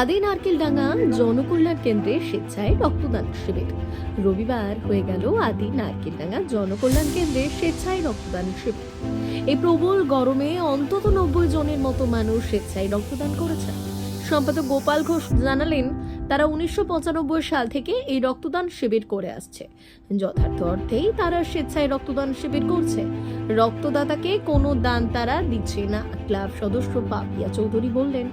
আদি নারকেলডাঙ্গা জনকল্যাণ কেন্দ্রে স্বেচ্ছায় রক্তদান শিবির। রবিবার হয়ে গেল আদি নারকেলডাঙ্গা জনকল্যাণ কেন্দ্রে স্বেচ্ছায় রক্তদান শিবির। এই প্রবল গরমে অন্তত নব্বই জনের মতো মানুষ স্বেচ্ছায় রক্তদান করেছেন। সম্পাদক গোপাল ঘোষ জানালেন তারা উনিশশো পঁচানব্বই সাল থেকে এই রক্তদান শিবির করে আসছে। যথার্থ অর্থেই তারা স্বেচ্ছায় রক্তদান শিবির করছে। রক্তদাতাকে কোনো দান তারা দিচ্ছে না, ক্লাব সদস্য পাপিয়া চৌধুরী বললেন।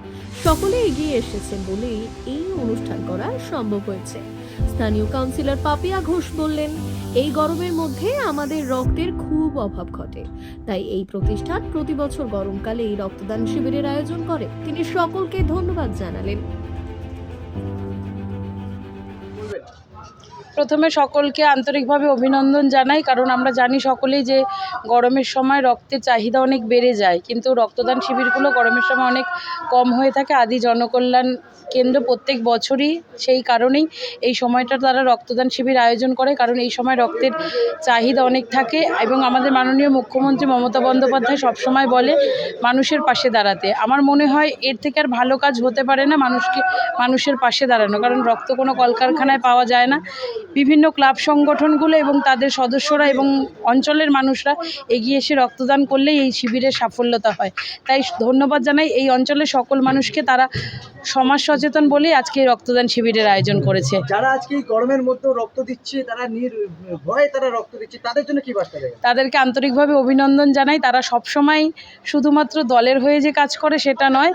সকলে এগিয়ে এসেছেন বলেই এই অনুষ্ঠান করা সম্ভব হয়েছে। স্থানীয় কাউন্সিলর পাপিয়া ঘোষ বললেন, এই গরমের মধ্যে আমাদের রক্তের খুব অভাব ঘটে। তাই এই প্রতিষ্ঠান প্রতি বছর গরমকালে এই রক্তদান শিবিরের আয়োজন করে। তিনি সকলকে ধন্যবাদ জানালেন। না প্রথমে সকলকে আন্তরিকভাবে অভিনন্দন জানাই, কারণ আমরা জানি সকলেই যে গরমের সময় রক্তের চাহিদা অনেক বেড়ে যায়, কিন্তু রক্তদান শিবিরগুলো গরমের সময় অনেক কম হয়ে থাকে। আদি জনকল্যাণ কেন্দ্র প্রত্যেক বছরই সেই কারণেই এই সময়টা তারা রক্তদান শিবির আয়োজন করে, কারণ এই সময় রক্তের চাহিদা অনেক থাকে এবং আমাদের মাননীয় মুখ্যমন্ত্রী মমতা বন্দ্যোপাধ্যায় সবসময় বলে মানুষের পাশে দাঁড়াতে। আমার মনে হয় এর থেকে আর ভালো কাজ হতে পারে না মানুষকে, মানুষের পাশে দাঁড়ানো, কারণ রক্ত কোনো কলকারখানায় পাওয়া যায় না। বিভিন্ন ক্লাব সংগঠনগুলো এবং তাদের সদস্যরা এবং অঞ্চলের মানুষরা এগিয়ে এসে রক্তদান করলেই এই শিবিরের সাফল্যতা হয়। তাই ধন্যবাদ জানাই এই অঞ্চলের সকল মানুষকে তারা সমাজ সচেতন বলেই আজকে এই রক্তদান শিবিরের আয়োজন করেছে। যারা আজকে এই গরমের মধ্যে রক্ত দিচ্ছে তারা ভয়ে তারা রক্ত দিচ্ছে তাদের জন্য কি বার্তা তাদেরকে আন্তরিকভাবে অভিনন্দন জানাই। তারা সবসময় শুধুমাত্র দলের হয়ে যে কাজ করে সেটা নয়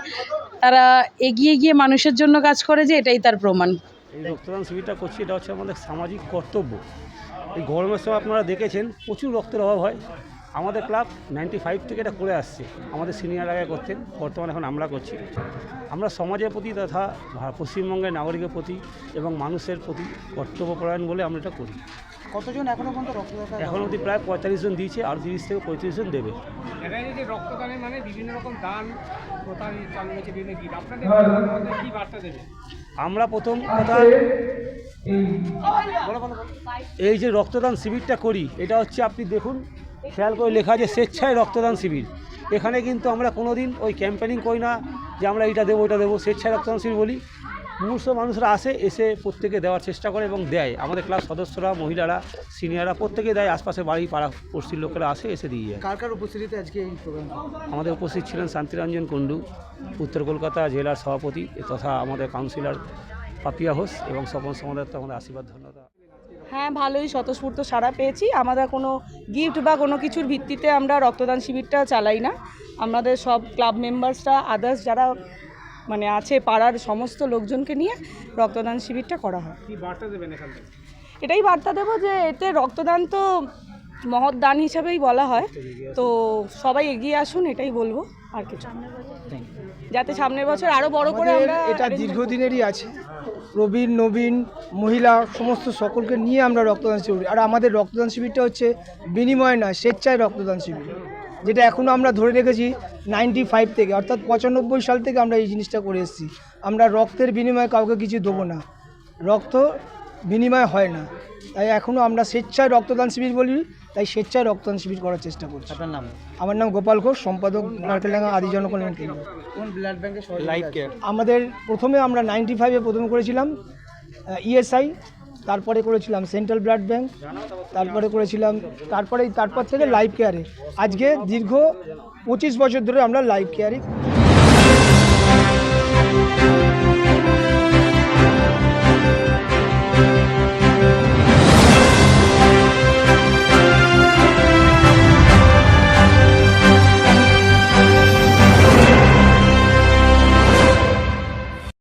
তারা এগিয়ে গিয়ে মানুষের জন্য কাজ করে যে এটাই তার প্রমাণ। এই রক্তদান শিবিরটা করছি, এটা হচ্ছে আমাদের সামাজিক কর্তব্য। এই গরমের সময় আপনারা দেখেছেন, প্রচুর রক্তের অভাব হয়। আমাদের ক্লাব নাইনটি ফাইভ থেকে এটা করে আসছে, আমাদের সিনিয়র এলাকায় করতেন বর্তমানে এখন আমরা করছি। আমরা সমাজের প্রতি তথা পশ্চিমবঙ্গের নাগরিকের প্রতি এবং মানুষের প্রতি কর্তব্যপরায়ণ বলে আমরা এটা করি। কতজন এখনও পর্যন্ত রক্তদাতা? এখন অবধি প্রায় পঁয়তাল্লিশ জন দিয়েছে আর তিরিশ থেকে পঁয়ত্রিশ জন দেবে। এটা এই যে রক্তদানের মানে বিভিন্ন রকম দান প্রথা চালু হয়েছে বিভিন্ন গীত আপনাদের কি বার্তা দেবে? আমরা প্রথম কথা এই যে রক্তদান শিবিরটা করি এটা হচ্ছে আপনি দেখুন খেয়াল করে লেখা যে স্বেচ্ছায় রক্তদান শিবির। এখানে কিন্তু আমরা কোনো দিন ওই ক্যাম্পেনিং করি না যে আমরা এটা দেবো ওটা দেবো স্বেচ্ছায় রক্তদান শিবির বলি। মুমূর্ষ মানুষরা আসে এসে প্রত্যেকে দেওয়ার চেষ্টা করে এবং দেয়। আমাদের ক্লাব সদস্যরা মহিলারা সিনিয়ররা প্রত্যেকে দেয়। আশপাশে বাড়ি পাড়া পড়শির লোকেরা আসে এসে দিয়ে যায়। কার কার উপস্থিতিতে আজকে এই প্রোগ্রাম আমাদের উপস্থিত ছিলেন শান্তিরঞ্জন কুণ্ডু উত্তর কলকাতা জেলার সভাপতি তথা আমাদের কাউন্সিলর পাপিয়া ঘোষ এবং স্বপন সমাদার তো আমাদের আশীর্বাদ ধন্যবাদ হ্যাঁ ভালোই স্বতঃস্ফূর্ত সাড়া পেয়েছি। আমাদের কোনো গিফট বা কোনো কিছুর ভিত্তিতে আমরা রক্তদান শিবিরটা চালাই না। আমাদের সব ক্লাব মেম্বার্সরা আদার্স যারা মানে আছে পাড়ার সমস্ত লোকজনকে নিয়ে রক্তদান শিবিরটা করা হয়। কি বার্তা দেবেন এখান থেকে? এটাই বার্তা দেবো যে এতে রক্তদান তো মহৎ দান হিসাবেই বলা হয়। তো সবাই এগিয়ে আসুন এটাই বলব আর কিছু যাতে সামনের বছর আরও বড় করে আমরা এটা দীর্ঘদিনেরই আছে। প্রবীণ নবীন মহিলা সমস্ত সকলকে নিয়ে আমরা রক্তদান শিবির আর আমাদের রক্তদান শিবিরটা হচ্ছে বিনিময় নয় স্বেচ্ছায় রক্তদান শিবির। যেটা এখনও আমরা ধরে রেখেছি নাইনটি ফাইভ থেকে অর্থাৎ পঁচানব্বই সাল থেকে আমরা এই জিনিসটা করে এসেছি। আমরা রক্তের বিনিময়ে কাউকে কিছু দেবো না। রক্ত বিনিময় হয় না। তাই এখনও আমরা স্বেচ্ছায় রক্তদান শিবির বলি তাই স্বেচ্ছায় রক্তদান শিবির করার চেষ্টা করছি। আপনার নাম? আমার নাম গোপাল ঘোষ সম্পাদক নারকেলডাঙ্গা আদি জনকল্যাণ কেন্দ্র। কোন ব্লাড কেয়ার আমাদের প্রথমে আমরা নাইনটি ফাইভে প্রথমে করেছিলাম ইএসআই তারপরে করেছিলাম সেন্ট্রাল ব্লাড ব্যাঙ্ক তারপরে করেছিলাম তারপরে তারপর থেকে লাইফ কেয়ারে আজকে দীর্ঘ পঁচিশ বছর ধরে আমরা লাইফ কেয়ারে